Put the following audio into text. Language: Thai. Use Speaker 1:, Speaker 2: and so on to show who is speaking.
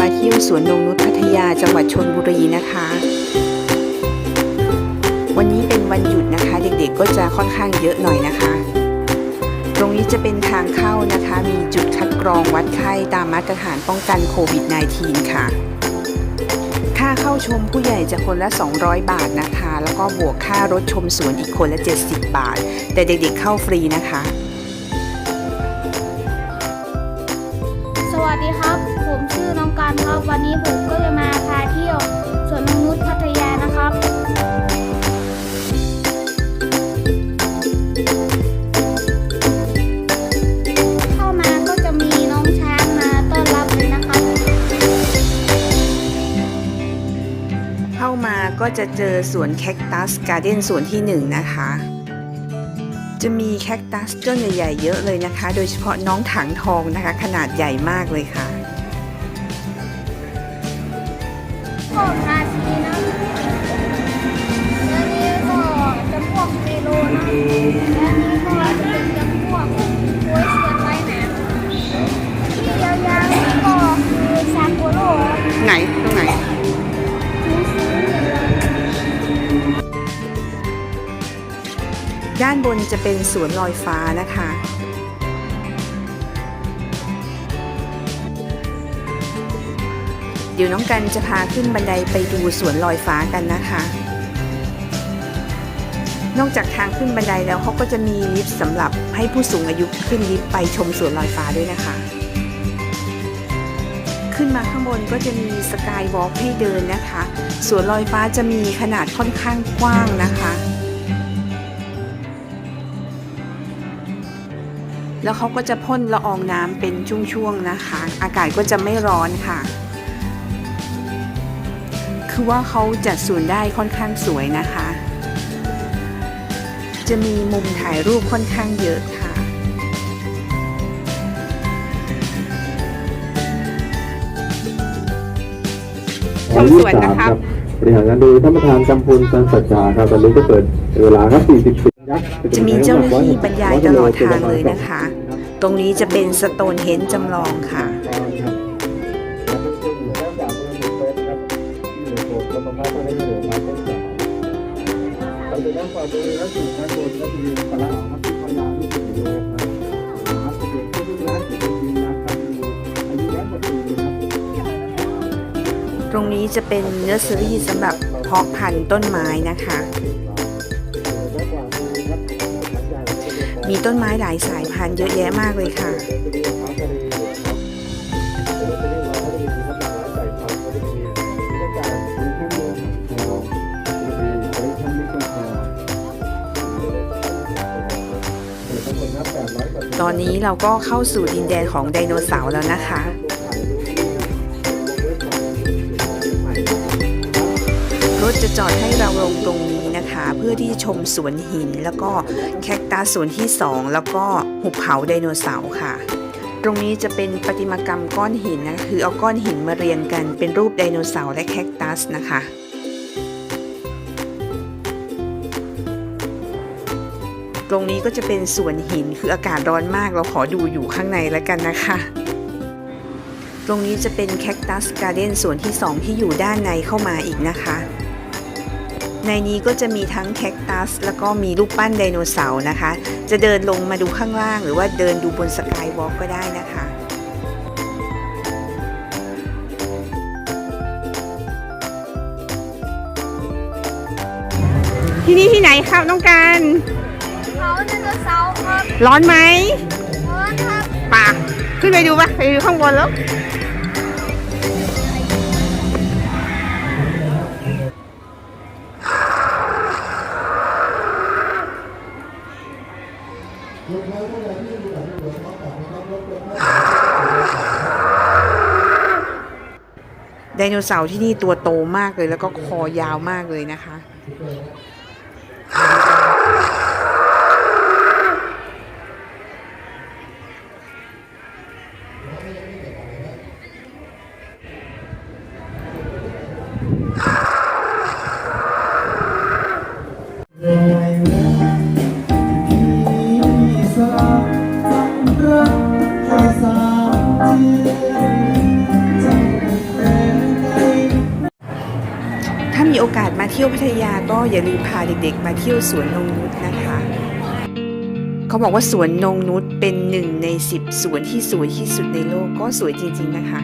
Speaker 1: มาเที่ยวสวนนงนุชพัทยาจังหวัดชนบุรีนะคะ วันนี้เป็นวันหยุดนะคะ เด็กๆก็จะค่อนข้างเยอะหน่อยนะคะ ตรงนี้จะเป็นทางเข้านะคะ มีจุดคัดกรองวัดไข้ตามมาตรฐานป้องกันโควิด -19 ค่ะ ค่าเข้าชมผู้ใหญ่จะคนละ 200 บาทนะคะ แล้วก็บวกค่ารถชมสวนอีกคนละ 70 บาท แต่เด็กๆเข้าฟรีนะคะ
Speaker 2: สวัสดีครับ อน้องการครับ วันนี้ผมก็จะมาพาเที่ยวสวนนงนุชพัทยานะครับ เข้ามาก็จะมีน้องช้างมาต้อนรับเลยนะครับ
Speaker 1: เข้ามาก็จะเจอสวนแคคตัสการ์เด้นสวนที่1นะคะ จะมีแคคตัสต้นใหญ่ๆเยอะเลยนะคะ โดยเฉพาะน้องถังทองนะคะ ขนาดใหญ่มากเลยค่ะ
Speaker 2: ก็ราชีนะแล้วนี้ก็จำพวกเมโลนะแล้วนี้ก็จะเป็นจำพวกโวยเชียนไว้หนะที่ยาวๆนี่ก็คือซากุโร่
Speaker 1: ไหนตรงไหนด้านบนจะเป็นสวนลอยฟ้านะคะ เดี๋ยวน้องกันจะพาขึ้นบันไดไปดูสวนลอยฟ้ากันนะคะ นอกจากทางขึ้นบันไดแล้วเขาก็จะมีลิฟต์สำหรับให้ผู้สูงอายุขึ้นลิฟต์ไปชมสวนลอยฟ้าด้วยนะคะ ขึ้นมาข้างบนก็จะมีสกายวอล์กให้เดินนะคะ สวนลอยฟ้าจะมีขนาดค่อนข้างกว้างนะคะแล้วเขาก็จะพ่นละอองน้ำเป็นช่วงๆนะคะ อากาศก็จะไม่ร้อนค่ะ คือว่าเขาจัดสวนได้ค่อนข้างสวยนะคะ จะมีมุมถ่ายรูปค่อนข้างเยอะค่ะ ชมสวนนะครับ
Speaker 3: บริหารงานโดยท่านประธานกำพูนสันสัจจาครับตอนนี้ก็เปิดเวลาครับ40ปียักษ์
Speaker 1: จะมีเจ้าหน้าที่บรรยายตลอดทางเลยนะคะ ตรงนี้จะเป็นสโตนเฮนจ์จำลองค่ะ ตรงนี้จะเป็นเนอร์เซอรี่สำหรับเพาะพันธุ์ต้นไม้นะคะ มีต้นไม้หลายสายพันธุ์เยอะแยะมากเลยค่ะ ตอนนี้เราก็เข้าสู่ดินแดนของไดโนเสาร์แล้วนะคะ รถจะจอดให้เราลงตรงนี้นะคะ เพื่อที่ชมสวนหินแล้วก็แคคตัสสวนที่ 2 แล้วก็หุบเขาไดโนเสาร์ค่ะ ตรงนี้จะเป็นประติมากรรมก้อนหินนะ คือเอาก้อนหินมาเรียงกันเป็นรูปไดโนเสาร์และแคคตัสนะคะ ตรงนี้ก็จะเป็นสวนหินคืออากาศร้อนมากเราขอดูอยู่ข้างในแล้วกันนะคะ ตรงนี้จะเป็นแคคตัสการ์เด้นส่วนที่ 2 ที่อยู่ด้านในเข้ามาอีกนะคะ ในนี้ก็จะมีทั้งแคคตัส แล้วก็มีรูปปั้นไดโนเสาร์นะคะ จะเดินลงมาดูข้างล่าง หรือว่าเดินดูบนสกายวอล์กก็ได้นะคะที่นี่ที่ไหนครับน้องการ
Speaker 2: ไดโนเสาร์ครับ
Speaker 1: ร้อนไหม
Speaker 2: ร้อนครับ
Speaker 1: ป่ะขึ้นไปดูปะไปดูข้างบนแล้ว ไดโนเสาร์ที่นี่ตัวโตมากเลยแล้วก็คอยาวมากเลยนะคะ ที่ยวพัทยาก็อย่าลืมพาเด็กๆ มาเที่ยวสวนนงนุษนะคะ เขาบอกว่าสวนนงนุษเป็นหนึ่งในสิบสวนที่สวยที่สุดในโลกก็สวยจริง ๆ นะคะ